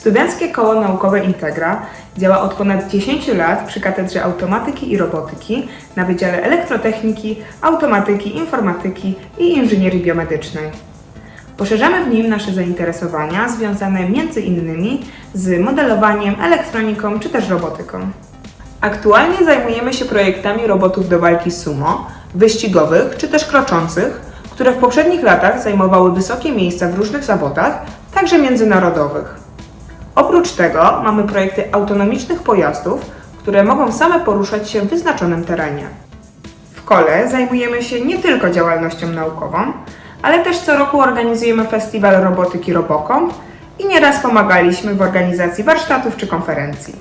Studenckie Koło Naukowe Integra działa od ponad 10 lat przy Katedrze Automatyki i Robotyki na Wydziale Elektrotechniki, Automatyki, Informatyki i Inżynierii Biomedycznej. Poszerzamy w nim nasze zainteresowania związane innymi z modelowaniem, elektroniką czy też robotyką. Aktualnie zajmujemy się projektami robotów do walki sumo, wyścigowych czy też kroczących, które w poprzednich latach zajmowały wysokie miejsca w różnych zawodach, także międzynarodowych. Oprócz tego mamy projekty autonomicznych pojazdów, które mogą same poruszać się w wyznaczonym terenie. W kole zajmujemy się nie tylko działalnością naukową, ale też co roku organizujemy festiwal robotyki Robocom i nieraz pomagaliśmy w organizacji warsztatów czy konferencji.